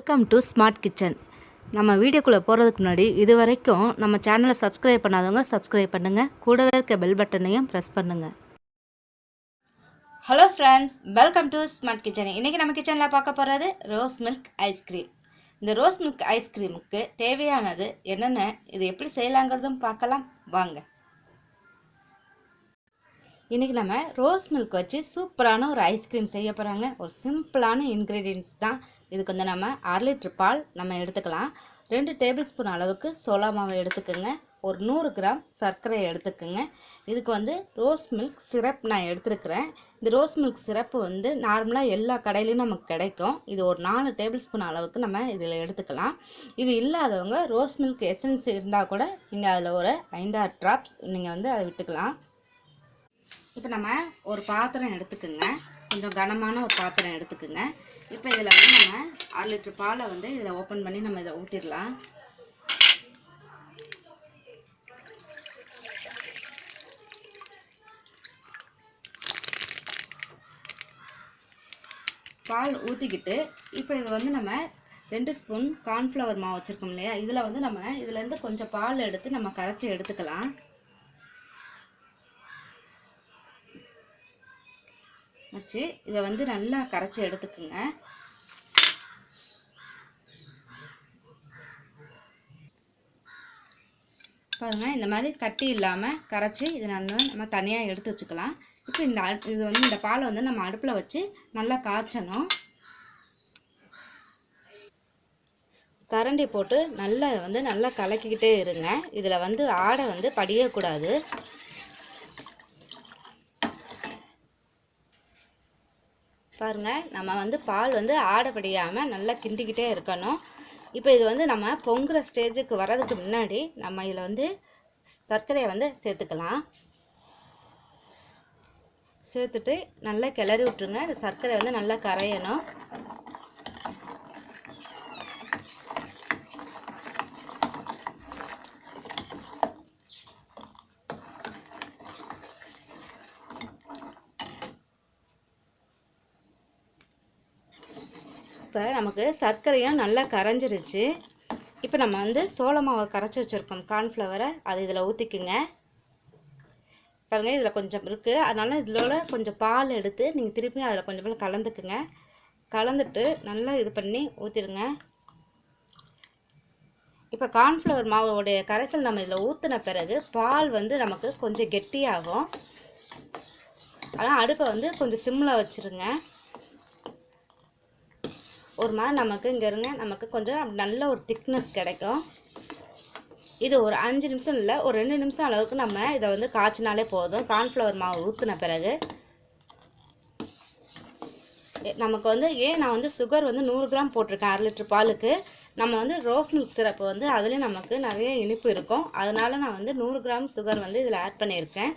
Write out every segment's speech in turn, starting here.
Welcome to smart kitchen நம்ம வீடியோக்குள்ளே போகிறதுக்கு முன்னாடி இது வரைக்கும் நம்ம சேனலை சப்ஸ்கிரைப் பண்ணாதவங்க சப்ஸ்கிரைப் பண்ணுங்கள் கூடவே இருக்க பெல் பட்டனையும் ப்ரெஸ் பண்ணுங்கள் hello friends welcome to smart kitchen இன்றைக்கி நம்ம கிச்சனில் பார்க்க போகிறது ரோஸ் மில்க் ஐஸ்கிரீம் இந்த ரோஸ் மில்க் ஐஸ்கிரீமுக்கு தேவையானது என்னென்ன இது எப்படி செய்யலாங்கிறதும் பார்க்கலாம். வாங்க. இன்றைக்கி நம்ம ரோஸ் மில்க் வச்சு சூப்பரான ஒரு ஐஸ்கிரீம் செய்ய போகிறாங்க ஒரு சிம்பிளான இன்க்ரீடியன்ஸ் தான். இதுக்கு வந்து நம்ம அரை லிட்டர் பால் நம்ம எடுத்துக்கலாம். ரெண்டு டேபிள் ஸ்பூன் அளவுக்கு சோளா மாவை எடுத்துக்கோங்க. ஒரு நூறு கிராம் சர்க்கரையை எடுத்துக்கோங்க. இதுக்கு வந்து ரோஸ் மில்க் சிரப் நான் எடுத்துருக்கிறேன். இந்த ரோஸ் மில்க் சிரப்பு வந்து நார்மலாக எல்லா கடையிலையும் நமக்கு கிடைக்கும். இது ஒரு நாலு டேபிள் ஸ்பூன் அளவுக்கு நம்ம இதில் எடுத்துக்கலாம். இது இல்லாதவங்க ரோஸ் மில்க் எசன்ஸ் இருந்தால் கூட நீங்கள் அதில் ஒரு ஐந்தாறு ட்ராப்ஸ் நீங்கள் வந்து அதை விட்டுக்கலாம். இப்போ நம்ம ஒரு பாத்திரம் எடுத்துக்கோங்க. கொஞ்சம் கனமான ஒரு பாத்திரம் எடுத்துக்கோங்க. இப்போ இதில் வந்து நம்ம அரை லிட்டர் பாலை வந்து இதில் ஓப்பன் பண்ணி நம்ம இதை ஊற்றிடலாம் பால் ஊற்றிக்கிட்டு இப்போ இது வந்து நம்ம ரெண்டு ஸ்பூன் கார்ன்ஃப்ளவர் மாவு வச்சுருக்கோம் இல்லையா? இதில் வந்து நம்ம இதுலேருந்து கொஞ்சம் பால் எடுத்து நம்ம கரைச்சி எடுத்துக்கலாம். வச்சு இதை வந்து நல்லா கரைச்சி எடுத்துக்குங்க. பாருங்க இந்த மாதிரி கட்டி இல்லாமல் கரைச்சி இதை நம்ம நம்ம தனியாக எடுத்து வச்சுக்கலாம். இப்போ இந்த இது வந்து இந்த பாலை வந்து நம்ம அடுப்பில் வச்சு நல்லா காய்ச்சணும். கரண்டி போட்டு நல்லா வந்து நல்லா கலக்கிக்கிட்டே இருங்க. இதில் வந்து ஆடை வந்து படியக்கூடாது. பாருங்க நம்ம வந்து பால் வந்து ஆடப்படியாமல் நல்லா கிண்டிக்கிட்டே இருக்கணும். இப்போ இது வந்து நம்ம பொங்குற ஸ்டேஜுக்கு வர்றதுக்கு முன்னாடி நம்ம இதில் வந்து சர்க்கரையை வந்து சேர்த்துக்கலாம். சேர்த்துட்டு நல்லா கிளறி விட்டுருங்க. இந்த சர்க்கரை வந்து நல்லா கரையணும். இப்போ நமக்கு சர்க்கரையும் நல்லா கரைஞ்சிருச்சு. இப்போ நம்ம வந்து சோள மாவை கரைச்சி வச்சுருக்கோம். கார்ன்ஃப்ளவரை அது இதில் ஊற்றிக்குங்க பாருங்கள் இதில் கொஞ்சம் இருக்குது அதனால் இதில் கொஞ்சம் பால் எடுத்து நீங்கள் திருப்பி அதில் கொஞ்சம் கொஞ்சம் கலந்துக்குங்க. கலந்துட்டு நல்லா இது பண்ணி ஊற்றிடுங்க இப்போ கார்ன்ஃப்ளவர் மாவோடைய கரைசல் நம்ம இதில் ஊற்றின பிறகு பால் வந்து நமக்கு கொஞ்சம் கெட்டியாகும். ஆனால் அடுப்பை வந்து கொஞ்சம் சிம்மில் வச்சுருங்க. ஒரு மாதிரி நமக்கு இங்கே இருங்க நமக்கு கொஞ்சம் நல்ல ஒரு திக்னஸ் கிடைக்கும். இது ஒரு அஞ்சு நிமிஷம் இல்லை ஒரு ரெண்டு நிமிஷம் அளவுக்கு நம்ம இதை வந்து காய்ச்சினாலே போதும். கார்ன்ஃப்ளவர் மாவு ஊற்றின பிறகு. நமக்கு வந்து ஏன் நான் வந்து சுகர் வந்து நூறு கிராம் போட்டிருக்கேன் அரை லிட்டர் பாலுக்கு. நம்ம வந்து ரோஸ் மில்க் சிரப்பு வந்து அதுலேயும் நமக்கு நிறைய இனிப்பு இருக்கும். அதனால நான் வந்து நூறு கிராம் சுகர் வந்து இதில் ஆட் பண்ணியிருக்கேன்.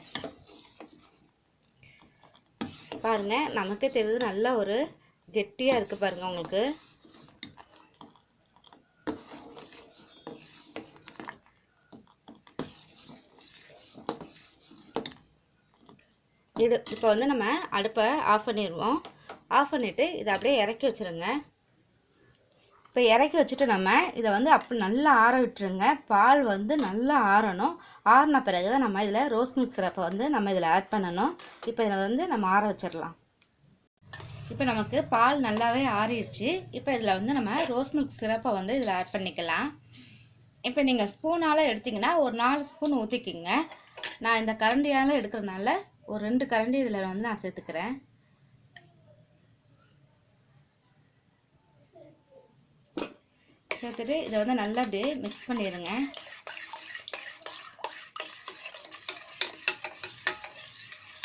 பாருங்க நமக்கே தெரியுது நல்ல ஒரு கெட்டியாக இருக்குது பாருங்கள் உங்களுக்கு. இது இப்போ வந்து நம்ம அடுப்பை ஆஃப் பண்ணிடுவோம் ஆஃப் பண்ணிவிட்டு இதை அப்படியே இறக்கி வச்சிருங்க. இப்போ இறக்கி வச்சுட்டு நம்ம இதை வந்து அப்படி நல்லா ஆற விட்டுருங்க. பால் வந்து நல்லா ஆறணும். ஆறின பிறகு தான் நம்ம இதில் ரோஸ் மிக்ஸ் சிரப்பை வந்து நம்ம இதில் ஆட் பண்ணணும். இப்போ இதை வந்து நம்ம ஆற வச்சிடலாம் இப்போ நமக்கு பால் நல்லாவே ஆறிடுச்சு இப்போ இதில் வந்து நம்ம ரோஸ் மில்க் சிரப்பை வந்து இதில் ஆட் பண்ணிக்கலாம். இப்போ நீங்கள் ஸ்பூனால் எடுத்தீங்கன்னா ஒரு நாலு ஸ்பூன் ஊற்றிக்கிங்க நான் இந்த கரண்டியால் எடுக்கிறனால ஒரு ரெண்டு கரண்டி இதில் வந்து நான் சேர்த்துக்கிறேன். சேர்த்துட்டு இதை வந்து நல்லா அப்படியே மிக்ஸ் பண்ணிடுங்க.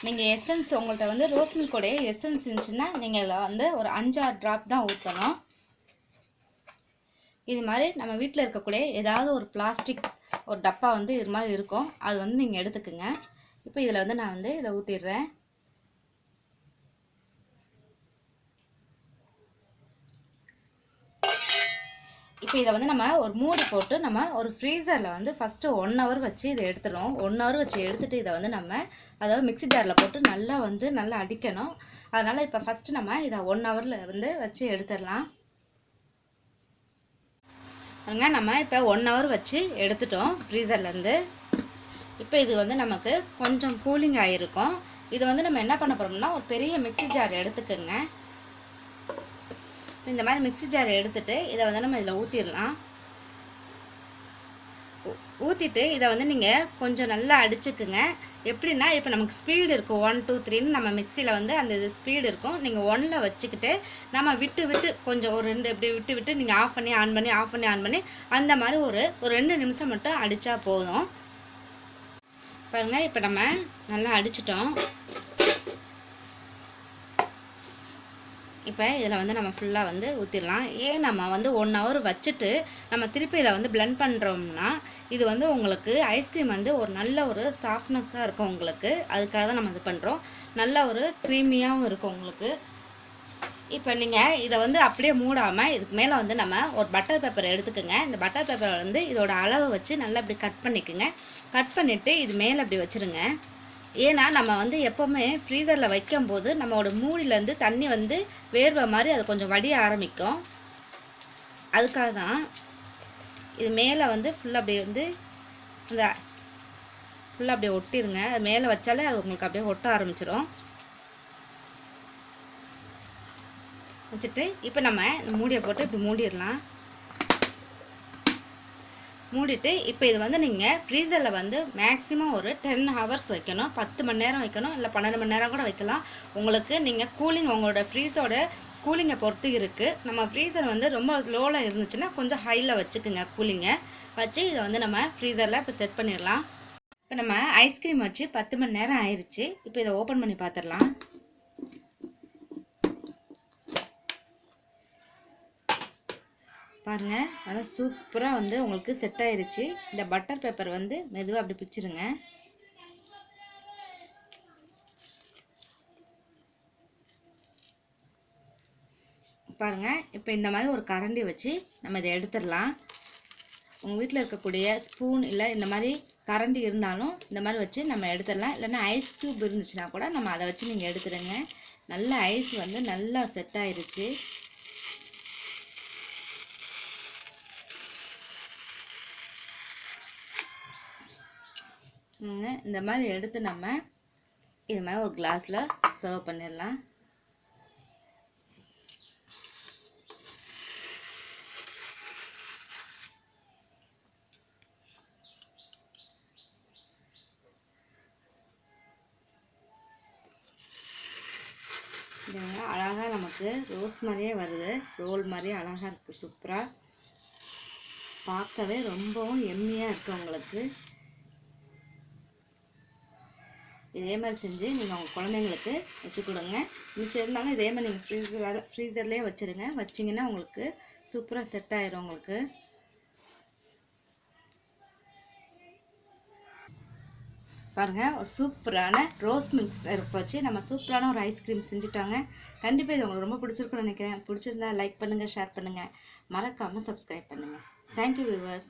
நீங்கள் எசன்ஸ் உங்கள்கிட்ட வந்து ரோஸ் மில்கோடைய எசன்ஸ் இருந்துச்சுன்னா நீங்கள் இதில் வந்து ஒரு அஞ்சாறு ட்ராப் தான் ஊற்றணும் இது மாதிரி நம்ம வீட்டில் இருக்கக்கூடிய ஏதாவது ஒரு பிளாஸ்டிக் ஒரு டப்பா வந்து இது மாதிரி இருக்கும். அது வந்து நீங்கள் எடுத்துக்கோங்க. இப்போ இதில் வந்து நான் வந்து இதை ஊற்றிடுறேன் இப்போ இதை வந்து நம்ம ஒரு மூடி போட்டு நம்ம ஒரு ஃப்ரீசரில் வந்து ஃபஸ்ட்டு ஒன் ஹவர் வச்சு இதை எடுத்துடும் ஒன் ஹவர் வச்சு எடுத்துகிட்டு இதை வந்து நம்ம அதாவது மிக்ஸி ஜாரில் போட்டு நல்லா வந்து நல்லா அடிக்கணும். அதனால் இப்போ ஃபஸ்ட்டு நம்ம இதை ஒன் ஹவரில் வந்து வச்சு எடுத்துடலாம். பாருங்க நம்ம இப்போ ஒன் ஹவர் வச்சு எடுத்துட்டோம் ஃப்ரீசர்லேருந்து இப்போ இது வந்து நமக்கு கொஞ்சம் கூலிங் ஆகிருக்கும் இது வந்து நம்ம என்ன பண்ண போகிறோம்னா ஒரு பெரிய மிக்ஸி ஜார் எடுத்துக்கோங்க. இந்த மாதிரி மிக்ஸி ஜார் எடுத்துகிட்டு இதை வந்து நம்ம இதில் ஊற்றிடலாம் ஊற்றிட்டு இதை வந்து நீங்கள் கொஞ்சம் நல்லா அடிச்சுக்குங்க. எப்படின்னா இப்போ நமக்கு ஸ்பீடு இருக்கும். ஒன் டூ த்ரீன்னு நம்ம மிக்சியில் வந்து அந்த இது ஸ்பீடு இருக்கும். நீங்கள் ஒன்னில் வச்சுக்கிட்டு நம்ம விட்டு விட்டு கொஞ்சம் ஒரு ரெண்டு இப்படி விட்டு விட்டு நீங்கள் ஆஃப் பண்ணி ஆன் பண்ணி ஆஃப் பண்ணி ஆன் பண்ணி அந்த மாதிரி ஒரு ஒரு ரெண்டு நிமிஷம் மட்டும் அடித்தா போதும். பாருங்கள் இப்போ நம்ம நல்லா அடிச்சிட்டோம். இப்போ இதில் வந்து நம்ம ஃபுல்லாக வந்து ஊற்றிடலாம் ஏன் நம்ம வந்து ஒன் ஹவர் வச்சுட்டு நம்ம திருப்பி இதை வந்து பிளெண்ட் பண்ணுறோம்னா இது வந்து உங்களுக்கு ஐஸ்கிரீம் வந்து ஒரு நல்ல ஒரு சாஃப்ட்னஸாக இருக்கும் உங்களுக்கு. அதுக்காக தான் நம்ம இது பண்ணுறோம் நல்ல ஒரு க்ரீமியாகவும் இருக்கும் உங்களுக்கு. இப்போ நீங்கள் இதை வந்து அப்படியே மூடாமல் இதுக்கு மேலே வந்து நம்ம ஒரு பட்டர் பேப்பர் எடுத்துக்கோங்க. இந்த பட்டர் பேப்பரை வந்து இதோட அளவை வச்சு நல்லா இப்படி கட் பண்ணிக்கோங்க. கட் பண்ணிவிட்டு இது மேலே இப்படி வச்சுருங்க. ஏன்னா நம்ம வந்து எப்போவுமே ஃப்ரீசரில் வைக்கும்போது நம்மளோட மூடியிலேருந்து தண்ணி வந்து வேர்வை மாதிரி அது கொஞ்சம் வடிய ஆரம்பிக்கும். அதுக்காக தான் இது மேலே வந்து ஃபுல்லாக அப்படியே வந்து இந்த ஃபுல்லாக அப்படியே ஒட்டிருங்க. அது மேலே வச்சாலே அது உங்களுக்கு அப்படியே ஒட்ட ஆரம்பிச்சிடும் வச்சுட்டு இப்போ நம்ம இந்த மூடியை போட்டு இப்படி மூடிடலாம். மூடிட்டு இப்போ இது வந்து நீங்கள் ஃப்ரீசரில் வந்து மேக்ஸிமம் ஒரு டென் ஹவர்ஸ் வைக்கணும். பத்து மணி நேரம் வைக்கணும். இல்லை பன்னெண்டு மணி நேரம் கூட வைக்கலாம். உங்களுக்கு நீங்கள் கூலிங் உங்களோட ஃப்ரீஸோட கூலிங்கை பொறுத்து இருக்குது நம்ம ஃப்ரீசர் வந்து ரொம்ப லோவில் இருந்துச்சுன்னா கொஞ்சம் ஹையில் வச்சுக்குங்க கூலிங்கை வச்சு இதை வந்து நம்ம ஃப்ரீசரில் இப்போ செட் பண்ணிடலாம். இப்போ நம்ம ஐஸ்கிரீம் வச்சு பத்து மணி நேரம் ஆயிடுச்சு இப்போ இதை ஓப்பன் பண்ணி பார்த்துடலாம். பாருங்கள் நல்லா சூப்பராக வந்து உங்களுக்கு செட் ஆயிருச்சு. இந்த பட்டர் பேப்பர் வந்து மெதுவாக அப்படி பிச்சிருங்க. பாருங்க இப்போ இந்த மாதிரி ஒரு கரண்டி வச்சு நம்ம இதை எடுத்துடலாம். உங்கள் வீட்டில் இருக்கக்கூடிய ஸ்பூன் இல்லை இந்த மாதிரி கரண்டி இருந்தாலும் இந்த மாதிரி வச்சு நம்ம எடுத்துடலாம். இல்லைன்னா ஐஸ் க்யூப் இருந்துச்சுன்னா கூட நம்ம அதை வச்சு நீங்கள் எடுத்துடுங்க. நல்ல ஐஸ் வந்து நல்லா செட் ஆயிருச்சு. இந்த மாதிரி எடுத்து நம்ம இது மாதிரி ஒரு கிளாஸில் சர்வ் பண்ணிடலாம். அழகாக நமக்கு ரோஸ் மாதிரியே வருது. ரோல் மாதிரியே அழகாக இருக்குது சூப்பராக பார்க்கவே ரொம்பவும் எம்மியாக இருக்குது உங்களுக்கு. இதே மாதிரி செஞ்சு நீங்கள் உங்கள் குழந்தைங்களுக்கு வச்சு கொடுங்க. மிச்சம் இருந்தாலும் இதே மாதிரி நீங்கள் ஃப்ரீசரில் ஃப்ரீசர்லேயே வச்சுருங்க. வச்சிங்கன்னா உங்களுக்கு சூப்பராக செட் ஆயிரும் உங்களுக்கு. பாருங்கள் ஒரு சூப்பரான ரோஸ் மில்க் சிரப் வச்சு நம்ம சூப்பரான ஒரு ஐஸ்கிரீம் செஞ்சுட்டாங்க. கண்டிப்பாக இது உங்களுக்கு ரொம்ப பிடிச்சிருக்குன்னு நினைக்கிறேன். பிடிச்சிருந்தா லைக் பண்ணுங்கள் ஷேர் பண்ணுங்கள் மறக்காமல் சப்ஸ்கிரைப் பண்ணுங்கள் தேங்க்யூ வியூவர்ஸ்